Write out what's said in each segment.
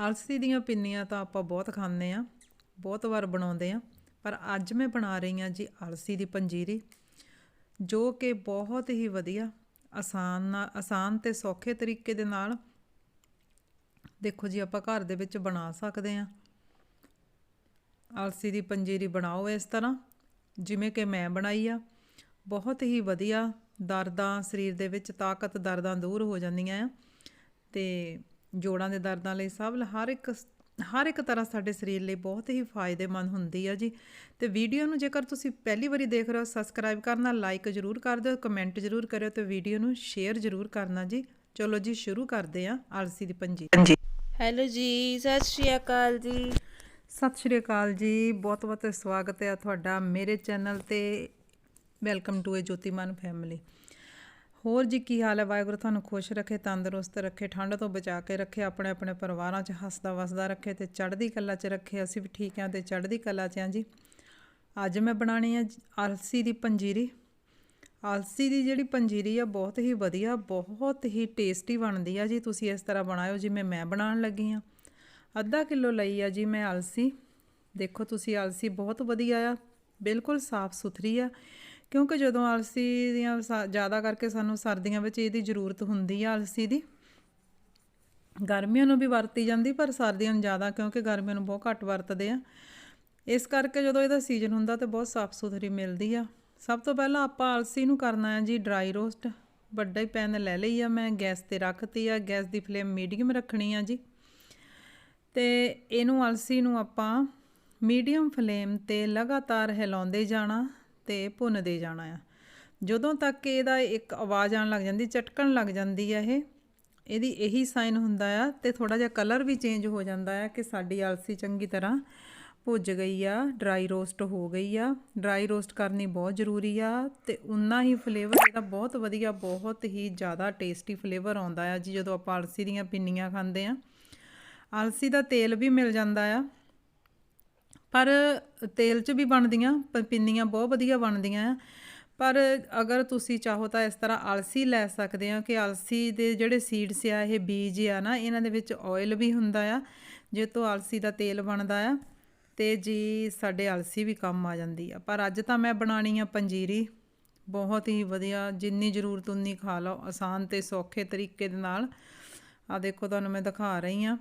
ਆਲਸੀ ਦੀਆਂ ਪਿੰਨੀਆਂ ਤਾਂ ਆਪਾਂ ਬਹੁਤ ਖਾਂਦੇ ਆ ਬਹੁਤ ਵਾਰ ਬਣਾਉਂਦੇ ਆ ਪਰ ਅੱਜ ਮੈਂ ਬਣਾ ਰਹੀ ਆ ਜੀ ਆਲਸੀ ਦੀ ਪੰਜੀਰੀ, ਜੋ ਕਿ ਬਹੁਤ ਹੀ ਵਧੀਆ, ਆਸਾਨ ਨਾਲ, ਆਸਾਨ ਤੇ ਸੌਖੇ ਤਰੀਕੇ ਦੇ ਨਾਲ ਦੇਖੋ ਜੀ ਆਪਾਂ ਘਰ ਦੇ ਵਿੱਚ ਬਣਾ ਸਕਦੇ ਆ ਆਲਸੀ ਦੀ ਪੰਜੀਰੀ ਬਣਾਓ ਇਸ ਤਰ੍ਹਾਂ, ਜਿਵੇਂ ਕਿ ਮੈਂ ਬਣਾਈ ਆ, ਬਹੁਤ ਹੀ ਵਧੀਆ ਦਰਦਾਂ, ਸਰੀਰ ਦੇ ਵਿੱਚ ਤਾਕਤ ਦਰਦਾਂ ਦੂਰ ਹੋ ਜਾਂਦੀਆਂ ਆ, ਤੇ ਜੋੜਾਂ ਦੇ ਦਰਦਾਂ ਲਈ ਸਭ ਹਰ ਇੱਕ ਹਰ ਇੱਕ ਤਰ੍ਹਾਂ ਸਾਡੇ ਸਰੀਰ ਲਈ ਬਹੁਤ ਹੀ ਫਾਇਦੇਮੰਦ ਹੁੰਦੀ ਆ ਜੀ। ਤੇ ਵੀਡੀਓ ਨੂੰ ਜੇਕਰ ਤੁਸੀਂ ਪਹਿਲੀ ਵਾਰੀ ਦੇਖ ਰਹੇ ਹੋ ਸਬਸਕ੍ਰਾਈਬ ਕਰਨਾ ਲਾਈਕ ਜ਼ਰੂਰ ਕਰ ਦਿਓ ਕਮੈਂਟ ਜ਼ਰੂਰ ਕਰਿਓ ਤੇ ਵੀਡੀਓ ਨੂੰ ਸ਼ੇਅਰ ਜ਼ਰੂਰ ਕਰਨਾ ਜੀ। ਚਲੋ ਜੀ ਸ਼ੁਰੂ ਕਰਦੇ ਆ ਅਲਸੀ ਦੀ ਪੰਜੀਰੀ ਹੈਲੋ ਜੀ ਸਤਿ ਸ਼੍ਰੀ ਅਕਾਲ ਜੀ। ਸਤਿ ਸ਼੍ਰੀ ਅਕਾਲ ਜੀ ਬਹੁਤ ਬਹੁਤ ਸਵਾਗਤ ਹੈ ਤੁਹਾਡਾ ਮੇਰੇ ਚੈਨਲ ਤੇ। Welcome to a Jotiman family ਹੋਰ ਜੀ ਕੀ ਹਾਲ ਹੈ? ਵਾਹਿਗੁਰੂ ਤੁਹਾਨੂੰ ਖੁਸ਼ ਰੱਖੇ, ਤੰਦਰੁਸਤ ਰੱਖੇ, ਠੰਡ ਤੋਂ ਬਚਾ ਕੇ ਰੱਖੇ, ਆਪਣੇ ਆਪਣੇ ਪਰਿਵਾਰਾਂ 'ਚ ਹੱਸਦਾ ਵਸਦਾ ਰੱਖੇ ਤੇ ਚੜ੍ਹਦੀ ਕਲਾ 'ਚ ਰੱਖੇ। ਅਸੀਂ ਵੀ ਠੀਕ ਹਾਂ ਤੇ ਚੜ੍ਹਦੀ ਕਲਾ 'ਚ ਹਾਂ ਜੀ। ਅੱਜ ਮੈਂ ਬਣਾਣੀ ਹੈ ਅਲਸੀ ਦੀ ਪੰਜੀਰੀ। ਆਲਸੀ ਦੀ ਜਿਹੜੀ ਪੰਜੀਰੀ ਆ, ਬਹੁਤ ਹੀ ਵਧੀਆ, ਬਹੁਤ ਹੀ ਟੇਸਟੀ ਬਣਦੀ ਆ ਜੀ। ਤੁਸੀਂ ਇਸ ਤਰ੍ਹਾਂ ਬਣਾਇਓ ਜਿਵੇਂ ਮੈਂ ਬਣਾਉਣ ਲੱਗੀ ਆ ਅੱਧਾ ਕਿਲੋ ਲਈ ਆ ਜੀ ਮੈਂ ਅਲਸੀ। ਦੇਖੋ ਤੁਸੀਂ ਆਲਸੀ ਬਹੁਤ ਵਧੀਆ ਆ, ਬਿਲਕੁਲ ਸਾਫ਼ ਸੁਥਰੀ ਆ। ਕਿਉਂਕਿ ਜਦੋਂ ਅਲਸੀ ਦੀਆਂ ਸਾ- ਜ਼ਿਆਦਾ ਕਰਕੇ ਸਾਨੂੰ ਸਰਦੀਆਂ ਵਿੱਚ ਇਹਦੀ ਜ਼ਰੂਰਤ ਹੁੰਦੀ ਆ ਅਲਸੀ ਦੀ, ਗਰਮੀਆਂ ਨੂੰ ਵੀ ਵਰਤੀ ਜਾਂਦੀ, ਪਰ ਸਰਦੀਆਂ ਨੂੰ ਜ਼ਿਆਦਾ ਕਿਉਂਕਿ ਗਰਮੀਆਂ ਨੂੰ ਬਹੁਤ ਘੱਟ ਵਰਤਦੇ ਆ। ਇਸ ਕਰਕੇ ਜਦੋਂ ਇਹਦਾ ਸੀਜ਼ਨ ਹੁੰਦਾ ਤੇ ਬਹੁਤ ਸਾਫ਼ ਸੁਥਰੀ ਮਿਲਦੀ ਆ। ਸਭ ਤੋਂ ਪਹਿਲਾਂ ਆਪਾਂ ਅਲਸੀ ਨੂੰ ਕਰਨਾ ਹੈ ਜੀ ਡਰਾਈ ਰੋਸਟ। ਵੱਡਾ ਹੀ ਪੈਨ ਲੈ ਲਈ ਆ ਮੈਂ, ਗੈਸ ਤੇ ਰੱਖਤੀ ਆ, ਗੈਸ ਦੀ ਫਲੇਮ ਮੀਡੀਅਮ ਰੱਖਣੀ ਆ ਜੀ। ਤੇ ਇਹਨੂੰ ਅਲਸੀ ਨੂੰ ਆਪਾਂ ਮੀਡੀਅਮ ਫਲੇਮ ਤੇ ਲਗਾਤਾਰ ਹਿਲਾਉਂਦੇ ਜਾਣਾ। ਤੇ ਭੁੰਨਦੇ ਜਾਣਾ ਆ। ਜਦੋਂ ਤੱਕ ਇਹਦਾ ਇੱਕ ਆਵਾਜ਼ ਆਉਣ ਲੱਗ ਜਾਂਦੀ ਚਟਕਣ ਲੱਗ ਜਾਂਦੀ ਆ ਇਹ, ਇਹਦੀ ਇਹੀ ਸਾਈਨ ਹੁੰਦਾ ਆ ਤੇ ਥੋੜਾ ਜਿਹਾ ਕਲਰ ਵੀ ਚੇਂਜ ਹੋ ਜਾਂਦਾ ਆ ਕਿ ਸਾਡੀ ਆਲਸੀ ਚੰਗੀ ਤਰ੍ਹਾਂ ਭੁੱਜ ਗਈ ਆ ਡਰਾਈ ਰੋਸਟ ਹੋ ਗਈ ਆ। ਡਰਾਈ ਰੋਸਟ ਕਰਨੀ ਬਹੁਤ ਜ਼ਰੂਰੀ ਆ ਤੇ ਉਨਾ ਹੀ ਫਲੇਵਰ ਇਹਦਾ ਬਹੁਤ ਵਧੀਆ, ਬਹੁਤ ਹੀ ਜ਼ਿਆਦਾ ਟੇਸਟੀ ਫਲੇਵਰ ਆਉਂਦਾ ਆ ਜੀ, ਜਦੋਂ ਆਪਾਂ ਆਲਸੀ ਦੀਆਂ ਪਿੰਨੀਆਂ ਖਾਂਦੇ ਆ। ਆਲਸੀ ਦਾ ਤੇਲ ਵੀ ਮਿਲ ਜਾਂਦਾ ਆ। ਪਰ ਤੇਲ 'ਚ ਵੀ ਬਣਦੀਆਂ ਪਿੰਨੀਆਂ ਬਹੁਤ ਵਧੀਆ ਬਣਦੀਆਂ ਆ। ਪਰ ਅਗਰ ਤੁਸੀਂ ਚਾਹੋ ਤਾਂ ਇਸ ਤਰ੍ਹਾਂ ਅਲਸੀ ਲੈ ਸਕਦੇ ਆ ਕਿ ਅਲਸੀ ਦੇ ਜਿਹੜੇ ਸੀਡਸ ਆ, ਇਹ ਬੀਜ ਆ ਨਾ, ਇਹਨਾਂ ਦੇ ਵਿੱਚ ਆਇਲ ਵੀ ਹੁੰਦਾ ਆ, ਜੇ ਤੋਂ ਅਲਸੀ ਦਾ ਤੇਲ ਬਣਦਾ ਆ, ਤੇ ਜੀ ਸਾਡੇ ਅਲਸੀ ਵੀ ਕੰਮ ਆ ਜਾਂਦੀ ਆ। ਪਰ ਅੱਜ ਤਾਂ ਮੈਂ ਬਣਾਣੀ ਆ ਪੰਜੀਰੀ, ਬਹੁਤ ਹੀ ਵਧੀਆ, ਜਿੰਨੀ ਜ਼ਰੂਰਤ ਉਨੀ ਖਾ ਲਓ, ਆਸਾਨ ਤੇ ਸੌਖੇ ਤਰੀਕੇ ਦੇ ਨਾਲ। ਆ ਦੇਖੋ, ਤੁਹਾਨੂੰ ਮੈਂ ਦਿਖਾ ਰਹੀ ਆ।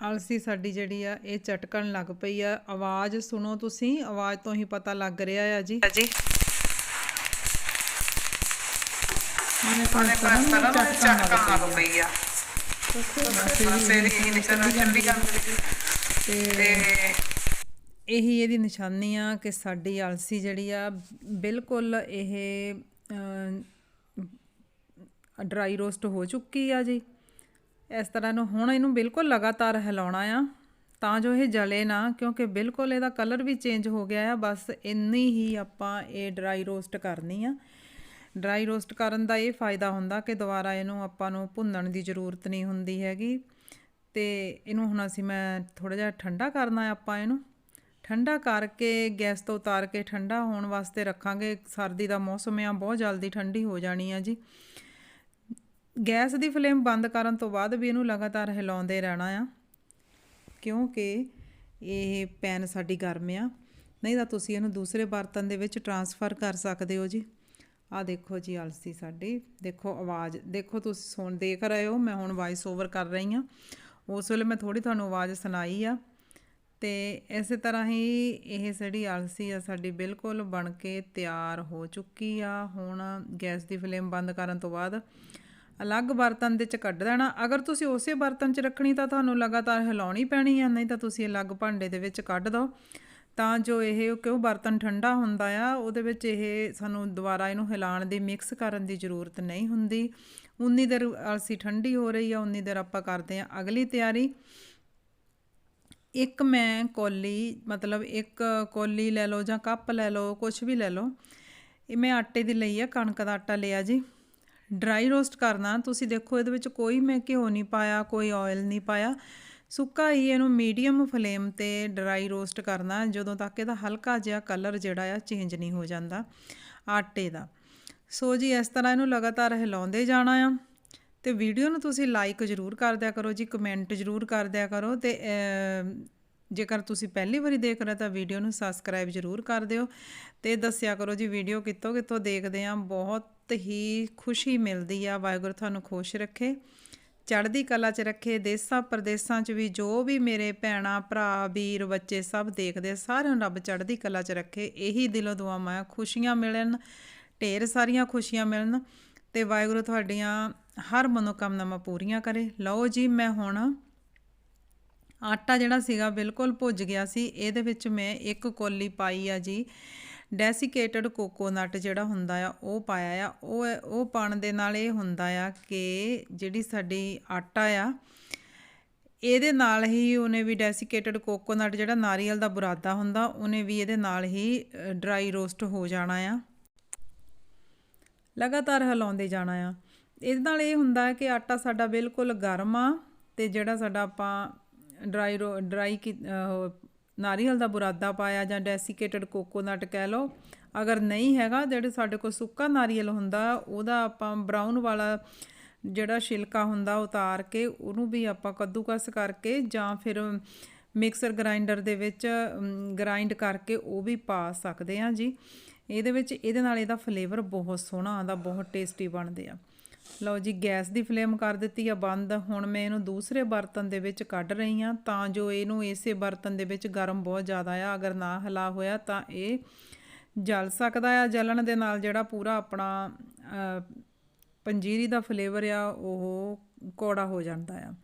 ਅਲਸੀ ਸਾਡੀ ਜਿਹੜੀ ਆ ਇਹ ਚਟਕਣ ਲੱਗ ਪਈ ਆ। ਆਵਾਜ਼ ਸੁਣੋ ਤੁਸੀਂ ਆਵਾਜ਼ ਤੋਂ ਹੀ ਪਤਾ ਲੱਗ ਰਿਹਾ ਆ ਜੀ। ਜੀ ਉਹਨੇ ਕੋਲ ਪਹਿਲਾਂ ਮੈਂ ਚਟਕਾਂ ਲੱਗ ਪਈ ਆ। ਤੇ ਇਹੀ ਇਹਦੀ ਨਿਸ਼ਾਨੀ ਆ ਕਿ ਸਾਡੀ ਅਲਸੀ ਜਿਹੜੀ ਆ ਬਿਲਕੁਲ ਇਹ ਡਰਾਈ ਰੋਸਟ ਹੋ ਚੁੱਕੀ ਆ ਜੀ। ਇਸ ਤਰ੍ਹਾਂ ਨੂੰ ਹੁਣ ਇਹਨੂੰ ਬਿਲਕੁਲ ਲਗਾਤਾਰ ਹਿਲਾਉਣਾ ਆ, ਤਾਂ ਜੋ ਇਹ ਜਲੇ ਨਾ, ਕਿਉਂਕਿ ਬਿਲਕੁਲ ਇਹਦਾ ਕਲਰ ਵੀ ਚੇਂਜ ਹੋ ਗਿਆ ਆ। ਬਸ ਇੰਨੀ ਹੀ ਆਪਾਂ ਇਹ ਡਰਾਈ ਰੋਸਟ ਕਰਨੀ ਆ। ਡਰਾਈ ਰੋਸਟ ਕਰਨ ਦਾ ਇਹ ਫਾਇਦਾ ਹੁੰਦਾ ਕਿ ਦੁਬਾਰਾ ਇਹਨੂੰ ਆਪਾਂ ਨੂੰ ਭੁੰਨਣ ਦੀ ਜ਼ਰੂਰਤ ਨਹੀਂ ਹੁੰਦੀ ਹੈਗੀ। ਤੇ ਇਹਨੂੰ ਹੁਣ ਅਸੀਂ ਮੈਂ ਥੋੜਾ ਜਿਹਾ ਠੰਡਾ ਕਰਨਾ ਹੈ ਆਪਾਂ ਇਹਨੂੰ। ਠੰਡਾ ਕਰਕੇ ਗੈਸ ਤੋਂ ਉਤਾਰ ਕੇ ਠੰਡਾ ਹੋਣ ਵਾਸਤੇ ਰੱਖਾਂਗੇ। ਸਰਦੀ ਦਾ ਮੌਸਮ ਆ, ਬਹੁਤ ਜਲਦੀ ਠੰਡੀ ਹੋ ਜਾਣੀ ਆ ਜੀ। ਗੈਸ ਦੀ ਫਲੇਮ ਬੰਦ ਕਰਨ ਤੋਂ ਬਾਅਦ ਵੀ ਇਹਨੂੰ ਲਗਾਤਾਰ ਹਿਲਾਉਂਦੇ ਰਹਿਣਾ ਆ, ਕਿਉਂਕਿ ਇਹ ਪੈਨ ਸਾਡੀ ਗਰਮ ਆ। ਨਹੀਂ ਤਾਂ ਤੁਸੀਂ ਇਹਨੂੰ ਦੂਸਰੇ ਬਰਤਨ ਦੇ ਵਿੱਚ ਟਰਾਂਸਫਰ ਕਰ ਸਕਦੇ ਹੋ ਜੀ। ਆ ਦੇਖੋ ਜੀ ਅਲਸੀ ਸਾਡੀ। ਦੇਖੋ ਆਵਾਜ਼, ਦੇਖੋ ਤੁਸੀਂ ਸੁਣ, ਦੇਖ ਰਹੇ ਹੋ, ਮੈਂ ਹੁਣ ਵਾਇਸ ਓਵਰ ਕਰ ਰਹੀ ਹਾਂ। ਉਸ ਵੇਲੇ ਮੈਂ ਥੋੜੀ ਤੁਹਾਨੂੰ ਆਵਾਜ਼ ਸੁਣਾਈ ਆ। ਤੇ ਇਸੇ ਤਰ੍ਹਾਂ ਹੀ ਇਹ ਜਿਹੜੀ ਅਲਸੀ ਆ ਸਾਡੀ ਬਿਲਕੁਲ ਬਣ ਕੇ ਤਿਆਰ ਹੋ ਚੁੱਕੀ ਆ। ਹੁਣ ਗੈਸ ਦੀ ਫਲੇਮ ਬੰਦ ਕਰਨ ਤੋਂ ਬਾਅਦ ਅਲੱਗ ਬਰਤਨ ਦੇ ਚ ਕੱਢ ਦੇਣਾ। ਅਗਰ ਤੁਸੀਂ ਉਸੇ ਬਰਤਨ 'ਚ ਰੱਖਣੀ ਤਾਂ ਤੁਹਾਨੂੰ ਲਗਾਤਾਰ ਹਿਲਾਉਣੀ ਪੈਣੀ ਆ, ਨਹੀਂ ਤਾਂ ਤੁਸੀਂ ਅਲੱਗ ਭਾਂਡੇ ਦੇ ਵਿੱਚ ਕੱਢ ਦਿਓ ਤਾਂ ਜੋ ਇਹ ਕਿਉਂ ਬਰਤਨ ਠੰਡਾ ਹੁੰਦਾ ਆ, ਉਹਦੇ ਵਿੱਚ ਇਹ ਸਾਨੂੰ ਦੁਬਾਰਾ ਇਹਨੂੰ ਹਿਲਾਉਣ ਦੀ, ਮਿਕਸ ਕਰਨ ਦੀ ਜ਼ਰੂਰਤ ਨਹੀਂ ਹੁੰਦੀ। ਉਨੀ ਦੇਰ ਅਲਸੀ ਠੰਡੀ ਹੋ ਰਹੀ ਆ, ਉਨੀ ਦੇਰ ਆਪਾਂ ਕਰਦੇ ਆ ਅਗਲੀ ਤਿਆਰੀ। ਇੱਕ ਮੈਂ ਕੋਲੀ, ਮਤਲਬ ਇੱਕ ਕੋਲੀ ਲੈ ਲਓ ਜਾਂ ਕੱਪ ਲੈ ਲਓ ਕੁਝ ਵੀ ਲੈ ਲਓ। ਇਹ ਮੈਂ ਆਟੇ ਦੀ ਲਈ ਆ, ਕਣਕ ਦਾ ਆਟਾ ਲਿਆ ਜੀ। ਡਰਾਈ ਰੋਸਟ ਕਰਨਾ। ਤੁਸੀਂ ਦੇਖੋ, ਇਹਦੇ ਵਿੱਚ ਕੋਈ ਮੈਂ ਘਿਓ ਨਹੀਂ ਪਾਇਆ, ਕੋਈ ਆਇਲ ਨਹੀਂ ਪਾਇਆ। ਸੁੱਕਾ ਹੀ ਇਹਨੂੰ ਮੀਡੀਅਮ ਫਲੇਮ ਤੇ ਡਰਾਈ ਰੋਸਟ ਕਰਨਾ। ਜਦੋਂ ਤੱਕ ਇਹਦਾ ਹਲਕਾ ਜਿਹਾ ਕਲਰ ਜਿਹੜਾ ਆ ਚੇਂਜ ਨਹੀਂ ਹੋ ਜਾਂਦਾ ਆਟੇ ਦਾ। ਸੋ ਜੀ, ਇਸ ਤਰ੍ਹਾਂ ਇਹਨੂੰ ਲਗਾਤਾਰ ਹਿਲਾਉਂਦੇ ਜਾਣਾ ਆ। ਤੇ ਵੀਡੀਓ ਨੂੰ ਤੁਸੀਂ ਲਾਈਕ ਜ਼ਰੂਰ ਕਰ ਦਿਆ ਕਰੋ ਜੀ ਕਮੈਂਟ ਜ਼ਰੂਰ ਕਰ ਦਿਆ ਕਰੋ। ਤੇ ਜੇਕਰ ਤੁਸੀਂ ਪਹਿਲੀ ਵਾਰੀ ਦੇਖ ਰਹੇ ਤਾਂ ਵੀਡੀਓ ਨੂੰ ਸਬਸਕ੍ਰਾਈਬ ਜ਼ਰੂਰ ਕਰ ਦਿਓ ਤੇ ਦੱਸਿਆ ਕਰੋ ਜੀ ਵੀਡੀਓ ਕਿੱਥੋਂ ਕਿੱਥੋਂ ਦੇਖਦੇ ਆ ਬਹੁਤ ਹੀ ਖੁਸ਼ੀ ਮਿਲਦੀ ਆ ਵਾਹਿਗੁਰੂ ਤੁਹਾਨੂੰ ਖੁਸ਼ ਰੱਖੇ। ਚੜ੍ਹਦੀ ਕਲਾ 'ਚ ਰੱਖੇ ਦੇਸਾਂ ਪ੍ਰਦੇਸਾਂ 'ਚ ਵੀ ਜੋ ਵੀ ਮੇਰੇ ਭੈਣਾ ਭਰਾ ਵੀਰ ਬੱਚੇ ਸਭ ਦੇਖਦੇ ਆ, ਸਾਰਿਆਂ ਨੂੰ ਰੱਬ ਚੜ੍ਹਦੀ ਕਲਾ 'ਚ ਰੱਖੇ। ਇਹੀ ਦਿਲੋਂ ਦੁਆਵਾਂ ਆ ਖੁਸ਼ੀਆਂ ਮਿਲਣ ਢੇਰ ਸਾਰੀਆਂ ਖੁਸ਼ੀਆਂ ਮਿਲਣ ਤੇ ਵਾਹਿਗੁਰੂ ਤੁਹਾਡੀਆਂ ਹਰ ਮਨੋਕਾਮਨਾਵਾਂ ਪੂਰੀਆਂ ਕਰੇ। ਲਓ ਜੀ ਮੈਂ ਹੁਣ ਆਟਾ ਜਿਹੜਾ ਸੀਗਾ ਬਿਲਕੁਲ ਭੁੱਜ ਗਿਆ ਸੀ। ਇਹਦੇ ਵਿੱਚ ਮੈਂ ਇੱਕ ਕੋਲੀ ਪਾਈ ਆ ਜੀ। ਡੈਸੀਕੇਟਡ ਕੋਕੋਨਟ ਜਿਹੜਾ ਹੁੰਦਾ ਆ, ਉਹ ਪਾਇਆ ਆ। ਉਹ ਉਹ ਪਾਣ ਦੇ ਨਾਲ ਇਹ ਹੁੰਦਾ ਆ ਕਿ ਜਿਹੜੀ ਸਾਡੀ ਆਟਾ ਆ, ਇਹਦੇ ਨਾਲ ਹੀ ਉਹਨੇ ਵੀ ਡੈਸੀਕੇਟਡ ਕੋਕੋਨਟ ਜਿਹੜਾ ਨਾਰੀਅਲ ਦਾ ਬੁਰਾਦਾ ਹੁੰਦਾ, ਉਹਨੇ ਵੀ ਇਹਦੇ ਨਾਲ ਹੀ ਡਰਾਈ ਰੋਸਟ ਹੋ ਜਾਣਾ ਆ। ਲਗਾਤਾਰ ਹਿਲਾਉਂਦੇ ਜਾਣਾ ਆ। ਇਹਦੇ ਨਾਲ ਇਹ ਹੁੰਦਾ ਹੈ ਕਿ ਆਟਾ ਸਾਡਾ ਬਿਲਕੁਲ ਗਰਮ ਆ ਤੇ ਜਿਹੜਾ ਸਾਡਾ ਆਪਾਂ ਡਰਾਈ ਰੋ, ਡਰਾਈ ਨਾਰੀਅਲ ਦਾ ਬੁਰਾਦਾ ਪਾਇਆ ਜਾਂ ਡੈਸੀਕੇਟਡ ਕੋਕੋਨਟ ਕਹਿ ਲਓ, ਅਗਰ ਨਹੀਂ ਹੈਗਾ ਜਿਹੜੇ ਸਾਡੇ ਕੋਲ ਸੁੱਕਾ ਨਾਰੀਅਲ ਹੁੰਦਾ, ਉਹਦਾ ਆਪਾਂ ਬਰਾਊਨ ਵਾਲਾ ਜਿਹੜਾ ਛਿਲਕਾ ਹੁੰਦਾ ਉਤਾਰ ਕੇ ਉਹਨੂੰ ਵੀ ਆਪਾਂ ਕੱਦੂਕਸ ਕਰਕੇ ਜਾਂ ਫਿਰ ਮਿਕਸਰ ਗ੍ਰਾਈਂਡਰ ਦੇ ਵਿੱਚ ਗ੍ਰਾਈਂਡ ਕਰਕੇ ਉਹ ਵੀ ਪਾ ਸਕਦੇ ਹਾਂ ਜੀ। ਇਹਦੇ ਵਿੱਚ, ਇਹਦੇ ਨਾਲ ਇਹਦਾ ਫਲੇਵਰ ਬਹੁਤ ਸੋਹਣਾ ਆਉਂਦਾ, ਬਹੁਤ ਟੇਸਟੀ ਬਣਦੇ ਆ। ਲਓ ਜੀ, ਗੈਸ ਦੀ ਫਲੇਮ ਕਰ ਦਿੱਤੀ ਆ ਬੰਦ। ਹੁਣ ਮੈਂ ਇਹਨੂੰ ਦੂਸਰੇ ਬਰਤਨ ਦੇ ਵਿੱਚ ਕੱਢ ਰਹੀ ਹਾਂ ਤਾਂ ਜੋ ਇਹਨੂੰ ਇਸੇ ਬਰਤਨ ਦੇ ਵਿੱਚ ਗਰਮ ਬਹੁਤ ਜ਼ਿਆਦਾ ਆ। ਅਗਰ ਨਾ ਹਲਾ ਹੋਇਆ ਤਾਂ ਇਹ ਜਲ ਸਕਦਾ ਆ। ਜਲਣ ਦੇ ਨਾਲ ਜਿਹੜਾ ਪੂਰਾ ਆਪਣਾ ਪੰਜੀਰੀ ਦਾ ਫਲੇਵਰ ਆ, ਉਹ ਕੌੜਾ ਹੋ ਜਾਂਦਾ ਆ।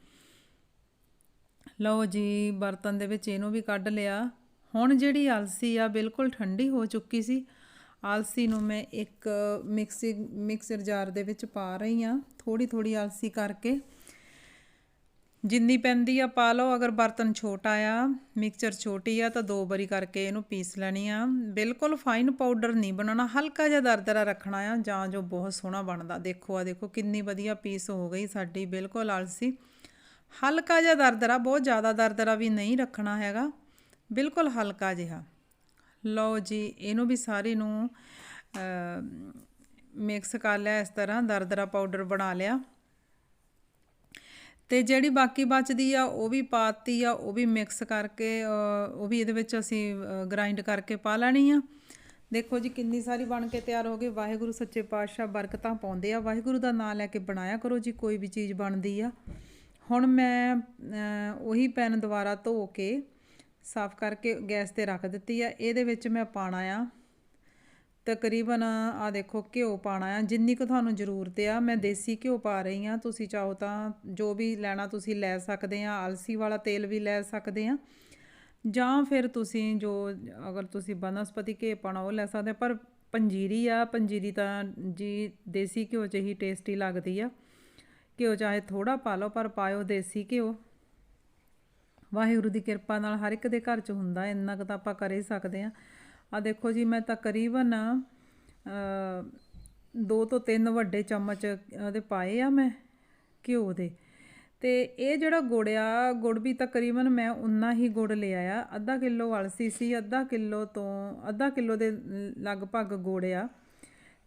ਲਓ ਜੀ, ਬਰਤਨ ਦੇ ਵਿੱਚ ਇਹਨੂੰ ਵੀ ਕੱਢ ਲਿਆ। ਹੁਣ ਜਿਹੜੀ ਅਲਸੀ ਆ, ਬਿਲਕੁਲ ਠੰਡੀ ਹੋ ਚੁੱਕੀ ਸੀ। ਆਲਸੀ ਨੂੰ ਮੈਂ ਇੱਕ ਮਿਕਸੀ, ਮਿਕਸਰ ਜਾਰ ਦੇ ਵਿੱਚ ਪਾ ਰਹੀ ਆ ਥੋੜੀ ਥੋੜੀ ਆਲਸੀ ਕਰਕੇ। ਜਿੰਨੀ ਪੈਂਦੀ ਆ ਪਾ ਲਓ, ਅਗਰ ਬਰਤਨ ਛੋਟਾ ਆ ਮਿਕਸਚਰ ਛੋਟੀ ਆ, ਤਾਂ ਦੋ ਵਾਰੀ ਕਰਕੇ ਇਹਨੂੰ ਪੀਸ ਲੈਣੀ ਆ। ਬਿਲਕੁਲ ਫਾਈਨ ਪਾਊਡਰ ਨਹੀਂ ਬਣਾਉਣਾ, ਹਲਕਾ ਜਿਹਾ ਦਰਦਰਾ ਰੱਖਣਾ ਆ, ਜਾਂ ਜੋ ਬਹੁਤ ਸੋਹਣਾ ਬਣਦਾ। ਦੇਖੋ ਆ, ਦੇਖੋ ਕਿੰਨੀ ਵਧੀਆ ਪੀਸ ਹੋ ਗਈ ਸਾਡੀ, ਬਿਲਕੁਲ ਆਲਸੀ। ਹਲਕਾ ਜਿਹਾ ਦਰਦਰਾ, ਬਹੁਤ ਜ਼ਿਆਦਾ ਦਰਦਰਾ ਵੀ ਨਹੀਂ ਰੱਖਣਾ ਹੈਗਾ, ਬਿਲਕੁਲ ਹਲਕਾ ਜਿਹਾ। ਲਓ ਜੀ, ਇਹਨੂੰ ਵੀ ਸਾਰੀ ਨੂੰ ਮਿਕਸ ਕਰ ਲਿਆ ਇਸ ਤਰ੍ਹਾਂ ਦਰਦਰਾ ਪਾਊਡਰ ਬਣਾ ਲਿਆ। ਤੇ ਜਿਹੜੀ ਬਾਕੀ ਬਚਦੀ ਆ, ਉਹ ਵੀ ਪਾਤੀ ਆ, ਉਹ ਵੀ ਮਿਕਸ ਕਰਕੇ ਉਹ ਵੀ ਇਹਦੇ ਵਿੱਚ ਅਸੀਂ ਗ੍ਰਾਈਂਡ ਕਰਕੇ ਪਾ ਲੈਣੀ ਆ। ਦੇਖੋ ਜੀ, ਕਿੰਨੀ ਸਾਰੀ ਬਣ ਕੇ ਤਿਆਰ ਹੋ ਗਈ। ਵਾਹਿਗੁਰੂ ਸੱਚੇ ਪਾਤਸ਼ਾਹ ਬਰਕਤਾਂ ਪਾਉਂਦੇ ਆ। ਵਾਹਿਗੁਰੂ ਦਾ ਨਾਮ ਲੈ ਕੇ ਬਣਾਇਆ ਕਰੋ ਜੀ, ਕੋਈ ਵੀ ਚੀਜ਼ ਬਣਦੀ ਆ। ਹੁਣ ਮੈਂ ਉਹੀ ਪੈਨ ਦੁਬਾਰਾ ਧੋ ਕੇ ਸਾਫ਼ ਕਰਕੇ ਗੈਸ ਤੇ ਰੱਖ ਦਿੱਤੀ ਆ। ਇਹਦੇ ਵਿੱਚ ਮੈਂ ਪਾਣਾ ਆ ਤਕਰੀਬਨ ਆ ਦੇਖੋ ਘਿਓ ਪਾਣਾ ਆ। ਜਿੰਨੀ ਕੁ ਤੁਹਾਨੂੰ ਜ਼ਰੂਰਤ ਆ, ਮੈਂ ਦੇਸੀ ਘਿਓ ਪਾ ਰਹੀ ਆ। ਤੁਸੀਂ ਚਾਹੋ ਤਾਂ ਜੋ ਵੀ ਲੈਣਾ ਤੁਸੀਂ ਲੈ ਸਕਦੇ ਆ, ਆਲਸੀ ਵਾਲਾ ਤੇਲ ਵੀ ਲੈ ਸਕਦੇ ਆ। ਜਾਂ ਫਿਰ ਤੁਸੀਂ ਜੋ ਅਗਰ ਤੁਸੀਂ ਬਨਸਪਤੀ ਘੀ ਪਾਣਾ ਉਹ ਲੈ ਸਕਦੇ ਪਰ ਪੰਜੀਰੀ ਆ, ਪੰਜੀਰੀ ਤਾਂ ਜੀ ਦੇਸੀ ਘਿਓ 'ਚ ਹੀ ਟੇਸਟੀ ਲੱਗਦੀ ਆ। ਘਿਓ ਚਾਹੇ ਥੋੜਾ ਪਾ ਲਓ, ਪਰ ਪਾਇਓ ਦੇਸੀ ਘਿਓ। ਵਾਹਿਗੁਰੂ ਦੀ ਕਿਰਪਾ ਨਾਲ ਹਰ ਇੱਕ ਦੇ ਘਰ 'ਚ ਹੁੰਦਾ, ਇੰਨਾ ਕੁ ਤਾਂ ਆਪਾਂ ਕਰ ਹੀ ਸਕਦੇ ਆ ਆ ਦੇਖੋ ਜੀ, ਮੈਂ ਤਕਰੀਬਨ ਦੋ ਤੋਂ ਤਿੰਨ ਵੱਡੇ ਚਮਚ ਉਹਦੇ ਪਾਏ ਆ ਮੈਂ, ਘਿਓ ਦੇ। ਤੇ ਇਹ ਜਿਹੜਾ ਗੁੜ ਆ, ਗੁੜ ਵੀ ਤਕਰੀਬਨ ਮੈਂ ਉਨਾ ਹੀ ਗੁੜ ਲਿਆ ਆ। ਅੱਧਾ ਕਿਲੋ ਅਲਸੀ ਸੀ, ਅੱਧਾ ਕਿਲੋ ਤੋਂ, ਅੱਧਾ ਕਿਲੋ ਦੇ ਲਗਭਗ ਗੁੜ ਆ।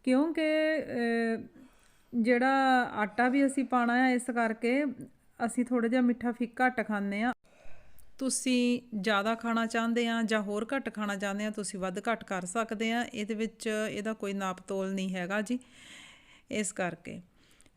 ਕਿਉਂਕਿ ਜਿਹੜਾ ਆਟਾ ਵੀ ਅਸੀਂ ਪਾਣਾ ਆ, ਇਸ ਕਰਕੇ ਅਸੀਂ ਥੋੜਾ ਜਿਹਾ ਮਿੱਠਾ ਫਿੱਕਾ ਘੱਟ ਖਾਂਦੇ ਆ ਤੁਸੀਂ ਜ਼ਿਆਦਾ ਖਾਣਾ ਚਾਹੁੰਦੇ ਆ ਜਾਂ ਹੋਰ ਘੱਟ ਖਾਣਾ ਚਾਹੁੰਦੇ ਆ, ਤੁਸੀਂ ਵੱਧ ਘੱਟ ਕਰ ਸਕਦੇ ਆ। ਇਹਦੇ ਵਿੱਚ ਇਹਦਾ ਕੋਈ ਨਾਪ ਤੋਲ ਨਹੀਂ ਹੈਗਾ ਜੀ, ਇਸ ਕਰਕੇ।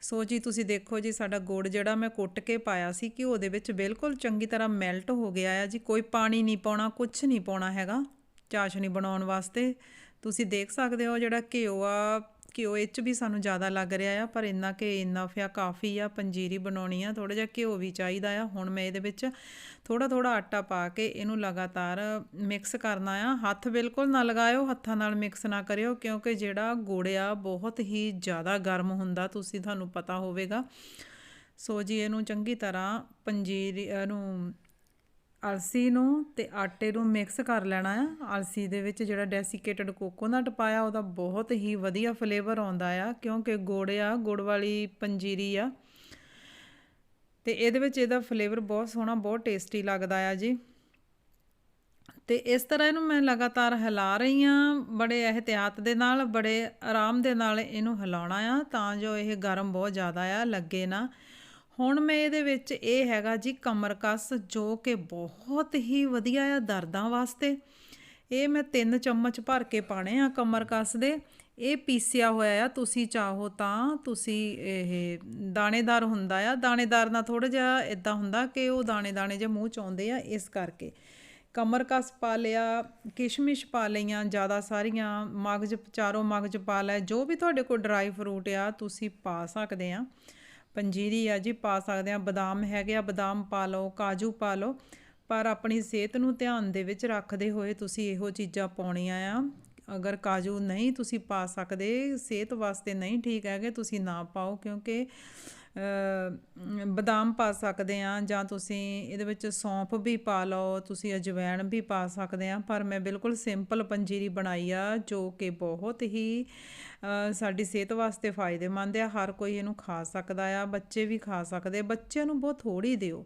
ਸੋ ਜੀ, ਤੁਸੀਂ ਦੇਖੋ ਜੀ, ਸਾਡਾ ਗੁੜ ਜਿਹੜਾ ਮੈਂ ਕੁੱਟ ਕੇ ਪਾਇਆ ਸੀ ਘਿਓ ਦੇ ਵਿੱਚ ਬਿਲਕੁਲ ਚੰਗੀ ਤਰ੍ਹਾਂ ਮੈਲਟ ਹੋ ਗਿਆ ਆ ਜੀ। ਕੋਈ ਪਾਣੀ ਨਹੀਂ ਪਾਉਣਾ ਕੁਝ ਨਹੀਂ ਪਾਉਣਾ ਹੈਗਾ, ਚਾਸ਼ਨੀ ਬਣਾਉਣ ਵਾਸਤੇ। ਤੁਸੀਂ ਦੇਖ ਸਕਦੇ ਹੋ ਜਿਹੜਾ ਘਿਓ ਆ ਘਿਓ ਇਹ 'ਚ ਵੀ ਸਾਨੂੰ ਜ਼ਿਆਦਾ ਲੱਗ ਰਿਹਾ ਆ, ਪਰ ਇੰਨਾ ਕਿ ਇੰਨਾ ਫਿਆ ਕਾਫੀ ਆ, ਪੰਜੀਰੀ ਬਣਾਉਣੀ ਆ ਥੋੜਾ ਜਿਹਾ ਘਿਓ ਵੀ ਚਾਹੀਦਾ ਆ। ਹੁਣ ਮੈਂ ਇਹਦੇ ਵਿੱਚ ਥੋੜਾ ਥੋੜਾ ਆਟਾ ਪਾ ਕੇ ਇਹਨੂੰ ਲਗਾਤਾਰ ਮਿਕਸ ਕਰਨਾ ਆ। ਹੱਥ ਬਿਲਕੁਲ ਨਾ ਲਗਾਇਓ, ਹੱਥਾਂ ਨਾਲ ਮਿਕਸ ਨਾ ਕਰਿਓ, ਕਿਉਂਕਿ ਜਿਹੜਾ ਗੁੜ ਆ, ਬਹੁਤ ਹੀ ਜ਼ਿਆਦਾ ਗਰਮ ਹੁੰਦਾ, ਤੁਸੀਂ ਤੁਹਾਨੂੰ ਪਤਾ ਹੋਵੇਗਾ। ਸੋ ਜੀ, ਇਹਨੂੰ ਚੰਗੀ ਤਰ੍ਹਾਂ ਪੰਜੀਰੀ, ਇਹਨੂੰ ਅਲਸੀ ਨੂੰ ਤੇ ਆਟੇ ਨੂੰ ਮਿਕਸ ਕਰ ਲੈਣਾ ਆ। ਅਲਸੀ ਦੇ ਵਿੱਚ ਜਿਹੜਾ ਡੈਸੀਕੇਟਡ ਕੋਕੋਨਟ ਪਾਇਆ, ਉਹਦਾ ਬਹੁਤ ਹੀ ਵਧੀਆ ਫਲੇਵਰ ਆਉਂਦਾ ਆ, ਕਿਉਂਕਿ ਗੁੜ ਆ, ਗੁੜ ਵਾਲੀ ਪੰਜੀਰੀ ਆ। ਤੇ ਇਹਦੇ ਵਿੱਚ ਇਹਦਾ ਫਲੇਵਰ ਬਹੁਤ ਸੋਹਣਾ, ਬਹੁਤ ਟੇਸਟੀ ਲੱਗਦਾ ਆ ਜੀ। ਤੇ ਇਸ ਤਰ੍ਹਾਂ ਇਹਨੂੰ ਮੈਂ ਲਗਾਤਾਰ ਹਿਲਾ ਰਹੀ ਹਾਂ ਬੜੇ ਇਹਤਿਆਤ ਦੇ ਨਾਲ, ਬੜੇ ਆਰਾਮ ਦੇ ਨਾਲ ਇਹਨੂੰ ਹਿਲਾਉਣਾ ਆ, ਤਾਂ ਜੋ ਇਹ ਗਰਮ ਬਹੁਤ ਜ਼ਿਆਦਾ ਆ, ਲੱਗੇ ਨਾ। ਹੁਣ ਮੈਂ ਇਹਦੇ ਵਿੱਚ ਇਹ ਹੈਗਾ ਜੀ ਕਮਰਕਸ ਜੋ ਕਿ ਬਹੁਤ ਹੀ ਵਧੀਆ ਆ ਦਰਦਾਂ ਵਾਸਤੇ। ਇਹ ਮੈਂ ਤਿੰਨ ਚਮਚ ਭਰ ਕੇ ਪਾਣੇ ਆ ਕਮਰਕਸ ਦੇ। ਇਹ ਪੀਸਿਆ ਹੋਇਆ ਆ, ਤੁਸੀਂ ਚਾਹੋ ਤਾਂ ਤੁਸੀਂ ਇਹ ਦਾਣੇਦਾਰ ਹੁੰਦਾ ਆ। ਦਾਣੇਦਾਰ ਨਾਲ ਥੋੜਾ ਜਿਹਾ ਇਦਾਂ ਹੁੰਦਾ ਕਿ ਉਹ ਦਾਣੇ ਦਾਣੇ ਜੇ ਮੂੰਹ ਚ ਆਉਂਦੇ ਆ, ਇਸ ਕਰਕੇ। ਕਮਰਕਸ ਪਾ ਲਿਆ, ਕਿਸ਼ਮਿਸ਼ ਪਾ ਲਈਆਂ, ਜ਼ਿਆਦਾ ਸਾਰੀਆਂ ਮਗਜ, ਚਾਰੋਂ ਮਗਜ ਪਾ ਲੈ। ਜੋ ਵੀ ਤੁਹਾਡੇ ਕੋਲ ਡਰਾਈ ਫਰੂਟ ਆ, ਤੁਸੀਂ ਪਾ ਸਕਦੇ ਆ। ਪੰਜੀਰੀ ਆ ਜੀ, ਪਾ ਸਕਦੇ ਆ। ਬਦਾਮ ਹੈਗੇ ਆ, ਬਦਾਮ ਪਾ ਲਓ, ਕਾਜੂ ਪਾ ਲਓ। ਪਰ ਆਪਣੀ ਸਿਹਤ ਨੂੰ ਧਿਆਨ ਦੇ ਵਿੱਚ ਰੱਖਦੇ ਹੋਏ ਤੁਸੀਂ ਇਹੋ ਚੀਜ਼ਾਂ ਪਾਉਣੀਆਂ ਆ। ਅਗਰ ਕਾਜੂ ਨਹੀਂ ਤੁਸੀਂ ਪਾ ਸਕਦੇ, ਸਿਹਤ ਵਾਸਤੇ ਨਹੀਂ ਠੀਕ ਹੈਗੇ, ਤੁਸੀਂ ਨਾ ਪਾਓ। ਕਿਉਂਕਿ ਬਦਾਮ ਪਾ ਸਕਦੇ ਆ ਜਾਂ ਤੁਸੀਂ ਇਹਦੇ ਵਿੱਚ ਸੌਂਫ ਵੀ ਪਾ ਲਓ, ਤੁਸੀਂ ਅਜਵਾਇਣ ਵੀ ਪਾ ਸਕਦੇ ਆ ਪਰ ਮੈਂ ਬਿਲਕੁਲ ਸਿੰਪਲ ਪੰਜੀਰੀ ਬਣਾਈ ਆ, ਜੋ ਕਿ ਬਹੁਤ ਹੀ ਸਾਡੀ ਸਿਹਤ ਵਾਸਤੇ ਫਾਇਦੇਮੰਦ ਆ। ਹਰ ਕੋਈ ਇਹਨੂੰ ਖਾ ਸਕਦਾ ਆ, ਬੱਚੇ ਵੀ ਖਾ ਸਕਦੇ ਬੱਚਿਆਂ ਨੂੰ ਬਹੁਤ ਥੋੜੀ ਦਿਓ।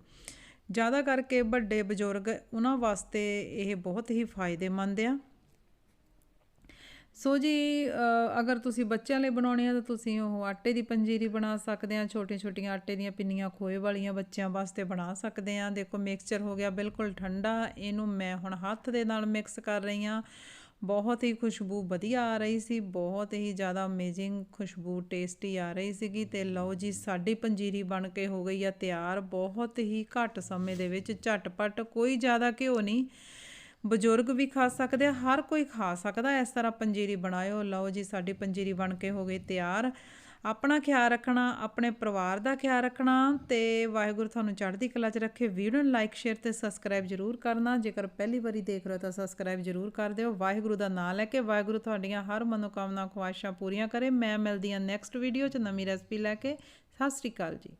ਜ਼ਿਆਦਾ ਕਰਕੇ ਵੱਡੇ ਬਜ਼ੁਰਗ, ਉਹਨਾਂ ਵਾਸਤੇ ਇਹ ਬਹੁਤ ਹੀ ਫਾਇਦੇਮੰਦ ਆ। ਸੋ ਜੀ ਅਗਰ ਤੁਸੀਂ ਬੱਚਿਆਂ ਲਈ ਬਣਾਉਣੇ ਆ ਤਾਂ ਤੁਸੀਂ ਉਹ ਆਟੇ ਦੀ ਪੰਜੀਰੀ ਬਣਾ ਸਕਦੇ ਆ ਛੋਟੀਆਂ ਛੋਟੀਆਂ ਆਟੇ ਦੀਆਂ ਪਿੰਨੀਆਂ ਖੋਏ ਵਾਲੀਆਂ ਬੱਚਿਆਂ ਵਾਸਤੇ ਬਣਾ ਸਕਦੇ ਆ। ਦੇਖੋ ਮਿਕਸਚਰ ਹੋ ਗਿਆ ਬਿਲਕੁਲ ਠੰਡਾ, ਇਹਨੂੰ ਮੈਂ ਹੁਣ ਹੱਥ ਦੇ ਨਾਲ ਮਿਕਸ ਕਰ ਰਹੀ ਆ। ਬਹੁਤ ਹੀ ਖੁਸ਼ਬੂ ਵਧੀਆ ਆ ਰਹੀ ਸੀ, ਬਹੁਤ ਹੀ ਜ਼ਿਆਦਾ ਅਮੇਜ਼ਿੰਗ ਖੁਸ਼ਬੂ ਟੇਸਟੀ ਆ ਰਹੀ ਸੀਗੀ ਤੇ ਲਓ ਜੀ, ਸਾਡੀ ਪੰਜੀਰੀ ਬਣ ਕੇ ਹੋ ਗਈ ਆ ਤਿਆਰ। ਬਹੁਤ ਹੀ ਘੱਟ ਸਮੇਂ ਦੇ ਵਿੱਚ ਝਟਪਟ, ਕੋਈ ਜ਼ਿਆਦਾ ਘਿਓ ਨਹੀਂ। ਬਜ਼ੁਰਗ ਵੀ ਖਾ ਸਕਦੇ ਆ, ਹਰ ਕੋਈ ਖਾ ਸਕਦਾ। ਇਸ ਤਰ੍ਹਾਂ ਪੰਜੀਰੀ ਬਣਾਇਓ। ਲਓ ਜੀ, ਸਾਡੀ ਪੰਜੀਰੀ ਬਣ ਕੇ ਹੋ ਗਈ ਤਿਆਰ। ਆਪਣਾ ਖਿਆਲ ਰੱਖਣਾ, ਆਪਣੇ ਪਰਿਵਾਰ ਦਾ ਖਿਆਲ ਰੱਖਣਾ ਤੇ ਵਾਹਿਗੁਰੂ ਤੁਹਾਨੂੰ ਚੜ੍ਹਦੀ ਕਲਾ 'ਚ ਰੱਖੇ। ਵੀਡੀਓ ਨੂੰ ਲਾਈਕ, ਸ਼ੇਅਰ ਤੇ ਸਬਸਕ੍ਰਾਈਬ ਜਰੂਰ ਕਰਨਾ। ਜੇਕਰ ਪਹਿਲੀ ਵਾਰੀ ਦੇਖ ਰਹੇ ਹੋ ਤਾਂ ਸਬਸਕ੍ਰਾਈਬ ਜਰੂਰ ਕਰ ਦਿਓ। ਵਾਹਿਗੁਰੂ ਦਾ ਨਾਮ ਲੈ ਕੇ ਵਾਹਿਗੁਰੂ ਤੁਹਾਡੀਆਂ ਹਰ ਮਨੋਕਾਮਨਾ, ਖੁਆਇਸ਼ਾਂ ਪੂਰੀਆਂ ਕਰੇ। ਮੈਂ ਮਿਲਦੀ ਹਾਂ ਨੈਕਸਟ ਵੀਡੀਓ 'ਚ ਨਵੀਂ ਰੈਸਪੀ ਲੈ ਕੇ। ਸਤਿ ਸ੍ਰੀ ਅਕਾਲ ਜੀ।